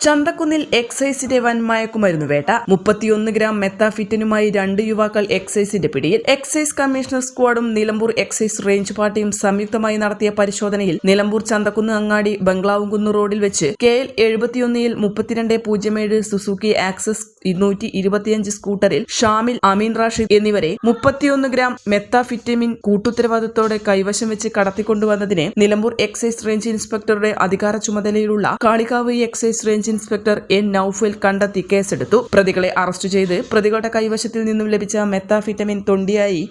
ചന്തക്കുന്നിൽ എക്സൈസിന്റെ വൻ മയക്കുമരുന്ന് വേട്ട മുപ്പത്തിയൊന്ന് ഗ്രാം മെത്താഫിറ്റനുമായി രണ്ട് യുവാക്കൾ എക്സൈസിന്റെ പിടിയിൽ. എക്സൈസ് കമ്മീഷണർ സ്ക്വാഡും നിലമ്പൂർ എക്സൈസ് റേഞ്ച് പാർട്ടിയും സംയുക്തമായി നടത്തിയ പരിശോധനയിൽ നിലമ്പൂർ ചന്തക്കുന്ന് അങ്ങാടി ബംഗ്ലാവുംകുന്ന് റോഡിൽ വെച്ച് കെ എൽ എഴുപത്തിയൊന്നിൽ മുപ്പത്തിരണ്ട് പൂജ്യം ഏഴ് സുസുക്കി ആക്സസ് ഇരുന്നൂറ്റി ഇരുപത്തിയഞ്ച് സ്കൂട്ടറിൽ ഷാമിൽ അമീൻ റാഷിദ് എന്നിവരെ മുപ്പത്തിയൊന്ന് ഗ്രാം മെത്താഫിറ്റമിൻ കൂട്ടുത്തരവാദിത്തോടെ കൈവശം വെച്ച് കടത്തിക്കൊണ്ടുവന്നതിനെ നിലമ്പൂർ എക്സൈസ് റേഞ്ച് ഇൻസ്പെക്ടറുടെ അധികാര ചുമതലയിലുള്ള Kalikavu excise range inspector N Noufal കണ്ടെത്തി കേസെടുത്തു. പ്രതികളെ അറസ്റ്റ് ചെയ്ത് പ്രതികളുടെ കൈവശത്തിൽ നിന്നും ലഭിച്ച മെത്താഫിറ്റമിൻ തൊണ്ടിയായി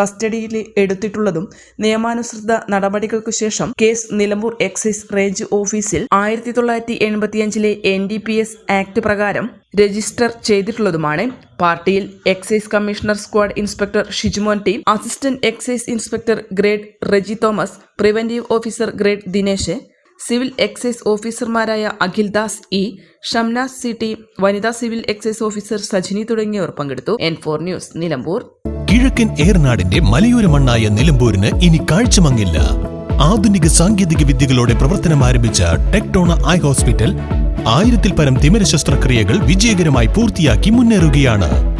കസ്റ്റഡിയിൽ എടുത്തിട്ടുള്ളതും നിയമാനുസൃത നടപടികൾക്ക് ശേഷം കേസ് നിലമ്പൂർ എക്സൈസ് റേഞ്ച് ഓഫീസിൽ ആയിരത്തി തൊള്ളായിരത്തി എൺപത്തിയഞ്ചിലെ N D P S act പ്രകാരം രജിസ്റ്റർ ചെയ്തിട്ടുള്ളതുമാണ്. പാർട്ടിയിൽ excise commissioner squad inspector Shijumon team assistant excise inspector grade Reji Thomas preventive officer grade Dinesh civil excise ഓഫീസർമാരായ Akhildas E Shamnas C T വനിതാ civil excise officer Sajini തുടങ്ങിയവർ പങ്കെടുത്തു. N four news Nilambur. കിഴക്കൻ ഏർനാടിന്റെ മലയോര മണ്ണായ നിലമ്പൂരിന് ഇനി കാഴ്ചമങ്ങില്ല. ആധുനിക സാങ്കേതിക വിദ്യകളോടെ പ്രവർത്തനം ആരംഭിച്ച ടെക്ടോണ ഐ ഹോസ്പിറ്റൽ ആയിരത്തിൽ പരം തിമിര ശസ്ത്രക്രിയകൾ വിജയകരമായി പൂർത്തിയാക്കി മുന്നേറുകയാണ്.